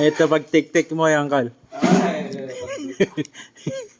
Ito pag tik-tik mo yan, Kal.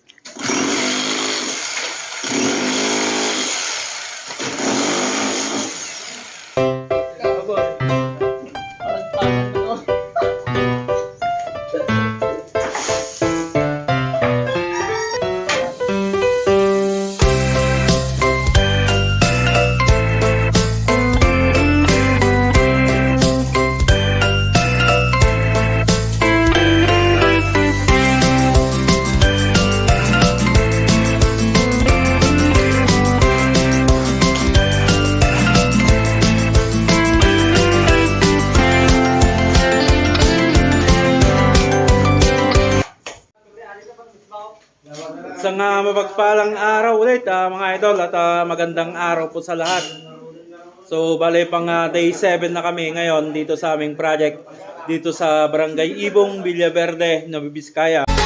Isang uh, mapagpalang araw ulit ah, mga idol at ah, magandang araw po sa lahat. So bale pang ah, day 7 na kami ngayon dito sa aming project dito sa Barangay Ibong, Villaverde, Nueva Vizcaya.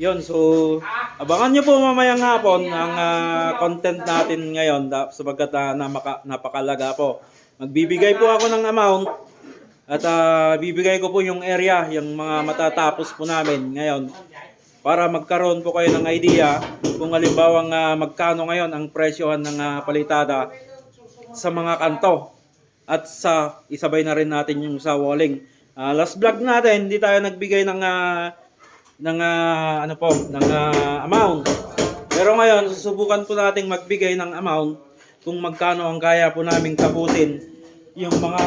Yon, so abangan nyo po mamayang hapon ang ah, content natin ngayon sapagkat ah, namaka, napakalaga po. Magbibigay po ako ng amount at ah, bibigay ko po yung area, yung mga matatapos po namin ngayon para magkaroon po kayo ng idea kung halimbawa uh, magkano ngayon ang presyohan ng ah, palitada sa mga kanto at sa isabay na rin natin yung sa walling. Ah, last vlog natin, hindi tayo nagbigay ng ah, ng ah, ano po, ng ah, amount. Pero ngayon, susubukan po nating magbigay ng amount kung magkano ang kaya po naming tapusin yung mga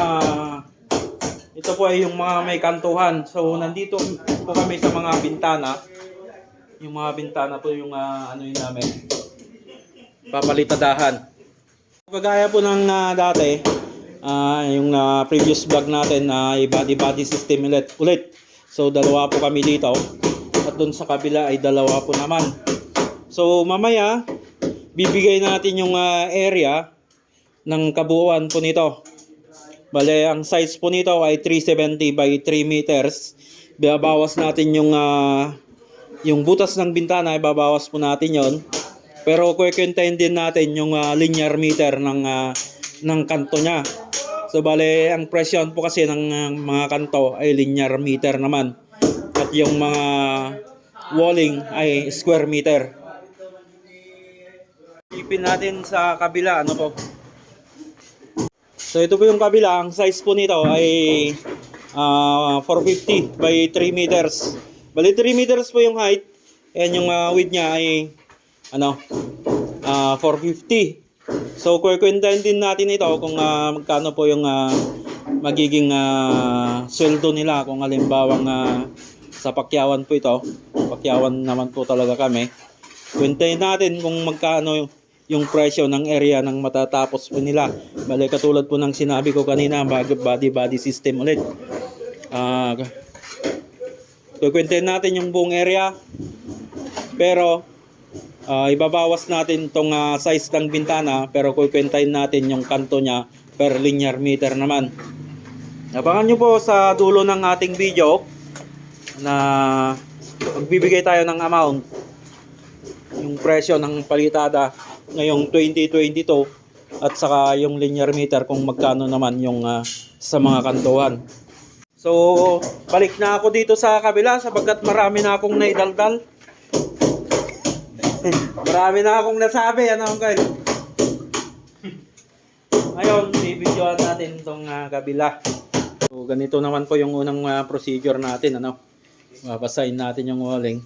ito po ay yung mga may kantuhan. So nandito po kami sa mga bintana. Yung mga bintana po yung ah, ano yun namin. Papalitadahan. Kagaya po ng ah, dati, ah, yung ah, previous vlog natin na body body system ulit, ulit. So dalawa po kami dito at doon sa kabila ay dalawa po naman. So mamaya bibigay natin yung ah, area ng kabuuan po nito. Bale, ang size po nito ay 370 by 3 meters. Babawas natin yung ah, yung butas ng bintana, ibabawas po natin yon. Pero kukwentahin din natin yung ah, linear meter ng ah, ng kanto niya. So bale, ang presyon po kasi ng ah, mga kanto ay linear meter naman. Yung mga walling ay square meter. Ipin natin sa kabila, ano po? So ito po yung kabila, ang size po nito ay ah, 450 by 3 meters. Bali 3 meters po yung height. And yung ah, width niya ay ano ah, 450. So kukwentahin din natin ito kung ah, magkano po yung ah, magiging ah, sweldo nila kung halimbawa sa pakyawan po ito. Pakyawan naman po talaga kami. Kwentahin natin kung magkano yung presyo ng area ng matatapos po nila. Bale katulad po ng sinabi ko kanina, bag- body body system ulit. Ah, kukwentahin natin yung buong area. Pero ah, ibabawas natin tong ah, size ng bintana pero kukwentahin natin yung kanto niya per linear meter naman. Abangan nyo po sa dulo ng ating video na magbibigay tayo ng amount yung presyo ng palitada ngayong 2022 at saka yung linear meter kung magkano naman yung ah, sa mga kantuhan. So, balik na ako dito sa kabila sapagkat marami na akong naidaldal. marami na akong nasabi, ano uncle? Ngayon, bibidyoan natin itong ah, kabila. So, ganito naman po yung unang ah, procedure natin, ano? Babasahin natin yung walling.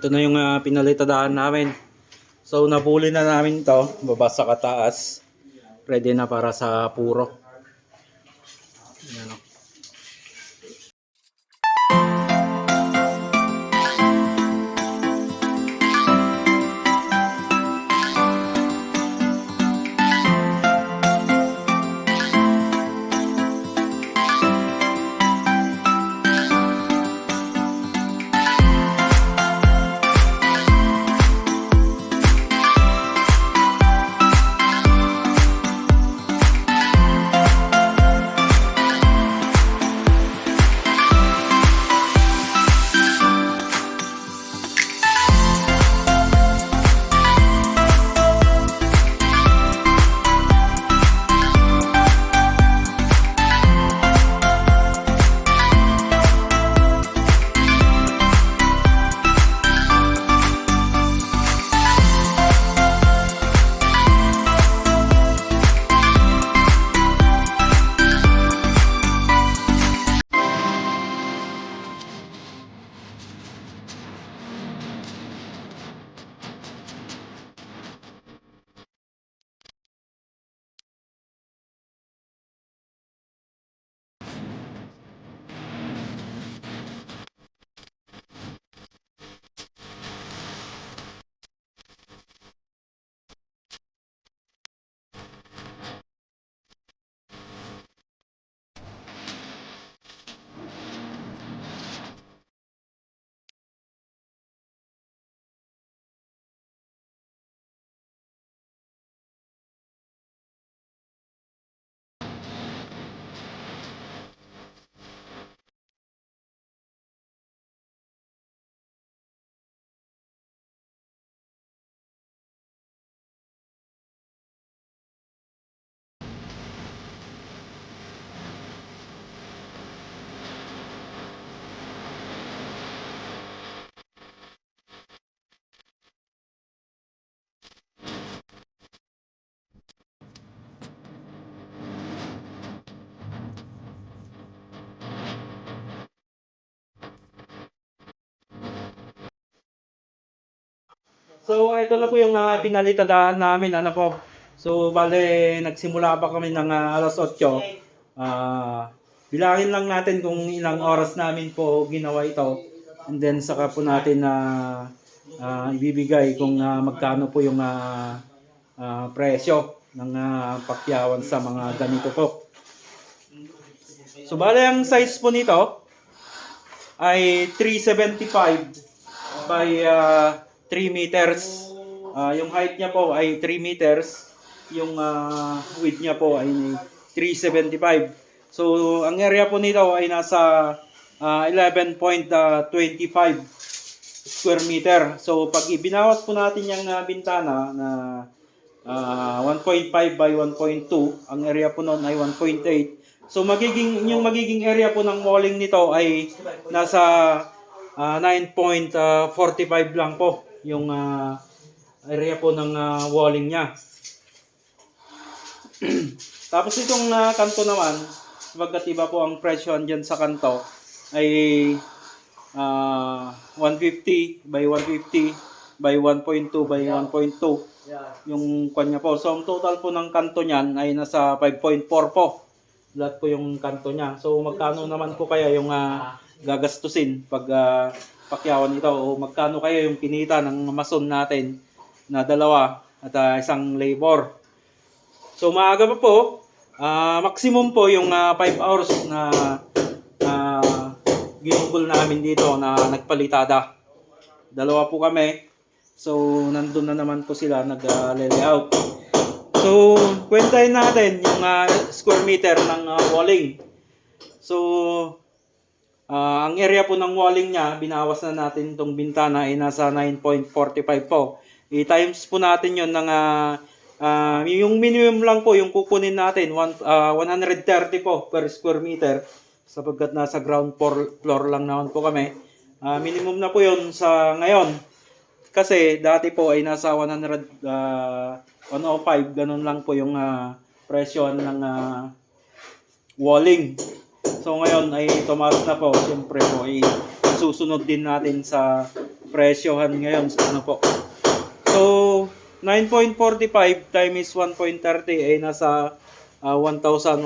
Ito na yung uh, pinalitadaan namin. So nabuli na namin to, baba sa kataas. Ready na para sa puro. So, ito na po yung uh, pinalitadaan namin. Ano po? So, bale, nagsimula pa kami ng ah, alas 8. Ah, bilangin lang natin kung ilang oras namin po ginawa ito. And then, saka po natin na ah, ibibigay kung ah, magkano po yung ah, ah, presyo ng ah, pakyawan sa mga ganito po. So, bale, ang size po nito ay 375 by ah, 3 meters. Ah, yung height niya po ay 3 meters. Yung ah, width niya po ay 375. So, ang area po nito ay nasa ah, 11.25 square meter. So, pag ibinawas po natin yung ah, bintana na ah, 1.5 by 1.2, ang area po noon ay 1.8. So, magiging, yung magiging area po ng walling nito ay nasa ah, 9.45 lang po yung ah, area po ng ah, walling niya. Tapos itong ah, kanto naman, sabagkat iba po ang presyo andyan sa kanto, ay ah, 150 by 150 by 1.2 by 1.2 yung kanya po. So ang total po ng kanto niyan ay nasa 5.4 po. Lahat po yung kanto niya. So magkano naman po kaya yung ah, gagastusin pag ah, pakyawan ito o magkano kaya yung kinita ng mason natin na dalawa at ah, isang labor. So maaga pa po, ah, maximum po yung 5 hours na na ginugol namin dito na nagpalitada. Dalawa po kami. So nandun na naman po sila nag-layout. So kwentahin natin yung ah, square meter ng ah, walling. So Ah, ang area po ng walling niya, binawas na natin itong bintana ay nasa 9.45 po. I-times po natin yon ng ah, ah, yung minimum lang po yung kukunin natin one, ah, 130 po per square meter sapagkat nasa ground floor, floor lang naman po kami. Ah, minimum na po yon sa ngayon. Kasi dati po ay nasa 100 ah, 105 ganun lang po yung ah, presyo ng ah, walling. So ngayon ay tumaas na po. Siyempre po ay susunod din natin sa presyohan ngayon sa ano po. So, 9.45 times 1.30 ay nasa ah, 1,180.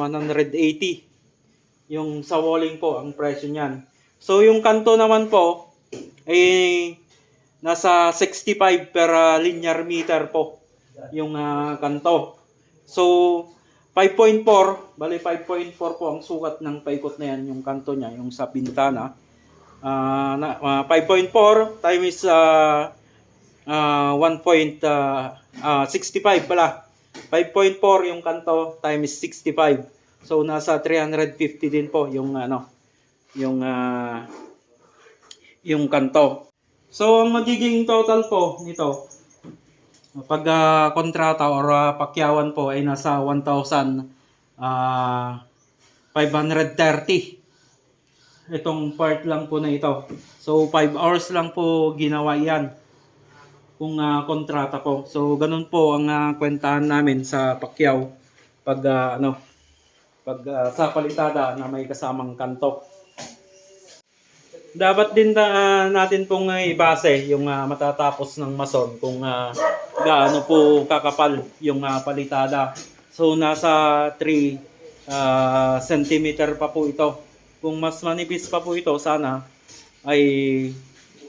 Yung sa walling po, ang presyo niyan. So, yung kanto naman po, ay nasa 65 per ah, linear meter po yung ah, kanto. So, 5.4, bali 5.4 po ang sukat ng paikot na yan, yung kanto niya, yung sa bintana. Ah, na, ah, 5.4 times ah, ah, 1.65 pala. 5.4 yung kanto times 65. So nasa 350 din po yung ano, yung ah, yung kanto. So ang magiging total po nito pag ah, kontrata or ah, pakyawan po ay nasa 1,000 ah, 530 itong part lang po na ito. So 5 hours lang po ginawa yan kung ah, kontrata po. So ganun po ang ah, kwentahan namin sa Pacquiao pag ah, ano pag ah, sa palitada na may kasamang kanto. Dapat din ah, natin pong ah, ibase yung ah, matatapos ng mason kung ah, gaano po kakapal yung ah, palitada. So nasa 3 ah, centimeter pa po ito. Kung mas manipis pa po ito, sana ay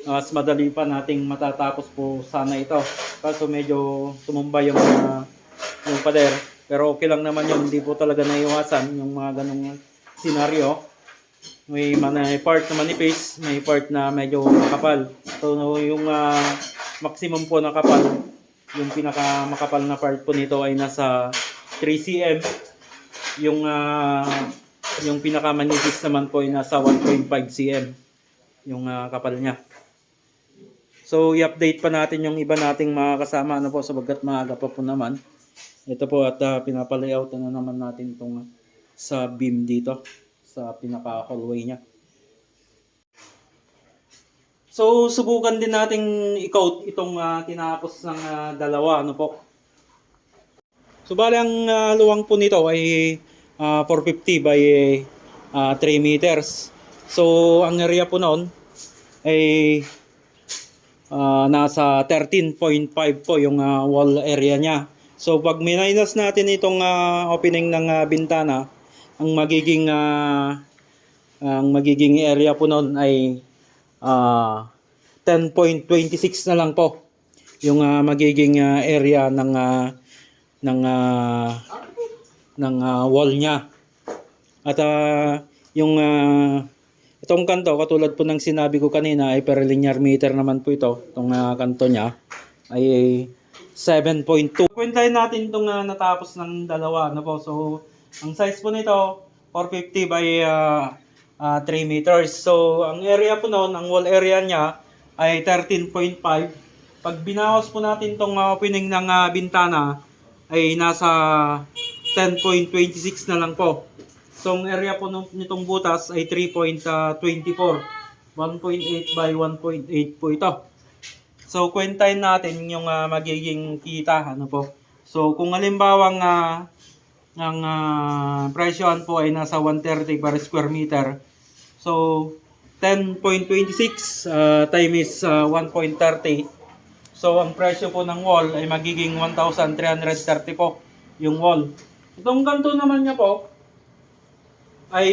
mas madali pa nating matatapos po sana ito. Kaso medyo tumumba yung ah, yung pader. Pero okay lang naman yun, hindi po talaga naiwasan yung mga ganong senaryo. May, may part na manipis, may part na medyo makapal. So yung ah, maximum po na kapal, yung pinaka makapal na part po nito ay nasa 3 cm. Yung ah, yung pinaka manipis naman po ay nasa 1.5 cm yung ah, kapal niya. So i-update pa natin yung iba nating mga kasama ano po sabagat maaga pa po naman. Ito po at uh, pinapalayout na naman natin itong sa beam dito sa pinaka hallway niya. So subukan din nating i-coat itong ah, tinapos ng ah, dalawa ano po. So bali ang ah, luwang po nito ay ah, 450 by ah, 3 meters. So ang area po noon ay ah, nasa 13.5 po yung ah, wall area niya. So pag minus natin itong ah, opening ng ah, bintana, ang magiging ah, ang magiging area po noon ay ah, 10.26 na lang po yung ah, magiging ah, area ng ah, ng ah, ng ah, wall niya. At ah, yung ah, itong kanto katulad po ng sinabi ko kanina ay per linear meter naman po ito. Itong ah, kanto niya ay 7.2. Kwentahin natin itong ah, natapos ng dalawa na po. So ang size po nito 450 by ah, ah, 3 meters. So ang area po noon, ang wall area niya ay 13.5. Pag binawas po natin itong ah, opening ng ah, bintana ay nasa 10.26 na lang po. So, ang area po nitong butas ay 3.24. 1.8 by 1.8 po ito. So, kwentahin natin yung ah, magiging kita. Ano po. So, kung halimbawa nga ang ah, presyohan po ay nasa 130 per square meter. So, 10.26 ah, times ah, 1.30. So, ang presyo po ng wall ay magiging 1,330 po yung wall. Itong ganto naman niya po ay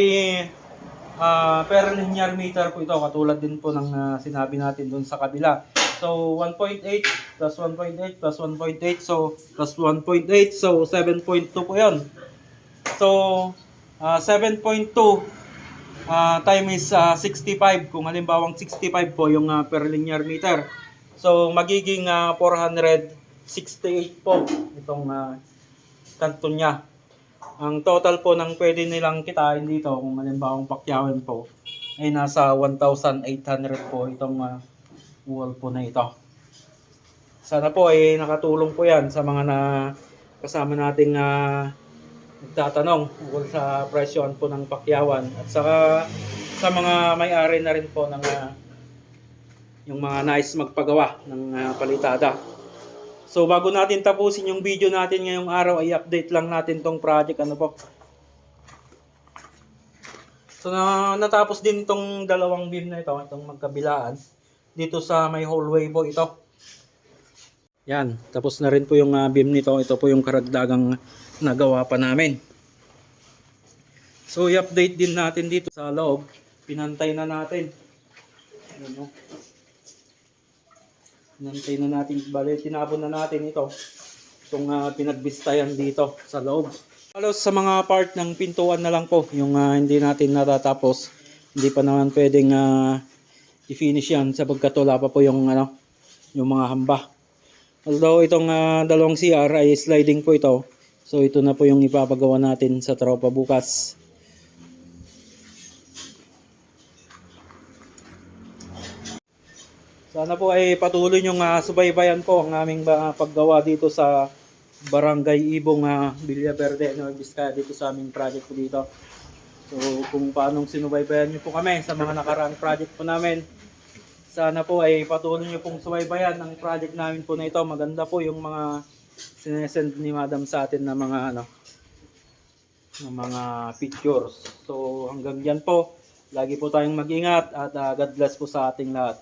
ah, per linear meter po ito. Katulad din po ng ah, sinabi natin doon sa kabila. So, 1.8 plus 1.8 plus 1.8. So, plus 1.8. So, 7.2 po yun. So, ah, 7.2 ah, times ah, 65. Kung halimbawang 65 po yung ah, per linear meter. So, magiging ah, 468 po itong ah, kanto niya. Ang total po ng pwede nilang kitain dito, kung halimbawang pakyawin po, ay nasa 1,800 po itong ah, wall po na ito. Sana po ay nakatulong po yan sa mga na kasama nating ah, nagtatanong tungkol sa presyon po ng pakyawan at saka sa mga may-ari na rin po ng ah, yung mga nais magpagawa ng ah, palitada. So bago natin tapusin yung video natin ngayong araw ay update lang natin tong project ano po. So na, natapos din tong dalawang beam na ito, itong magkabilaan. Dito sa may hallway po ito. Yan, tapos na rin po yung ah, beam nito. Ito po yung karagdagang nagawa pa namin. So, i-update din natin dito sa loob. Pinantay na natin. Ayan, oh. Pinantay na natin. Bale, tinapon na natin ito. Itong ah, pinagbistayan dito sa loob. Halos sa mga part ng pintuan na lang po. Yung ah, hindi natin natatapos. Hindi pa naman pwedeng ah, i-finish yan sapagkat wala pa po yung, ano, yung mga hamba. Although itong ah, dalawang CR ay sliding po ito. So ito na po yung ipapagawa natin sa tropa bukas. Sana po ay patuloy nyong ah, subaybayan po ang aming ah, paggawa dito sa Barangay Ibong uh, Verde, Nueva Vizcaya dito sa aming project po dito. So kung paanong sinubaybayan niyo po kami sa mga nakaraang project po namin. Sana po ay patuloy niyo pong subaybayan ang project namin po na ito. Maganda po yung mga sinesend ni Madam sa atin na mga ano ng mga pictures. So hanggang diyan po. Lagi po tayong mag-ingat at ah, God bless po sa ating lahat.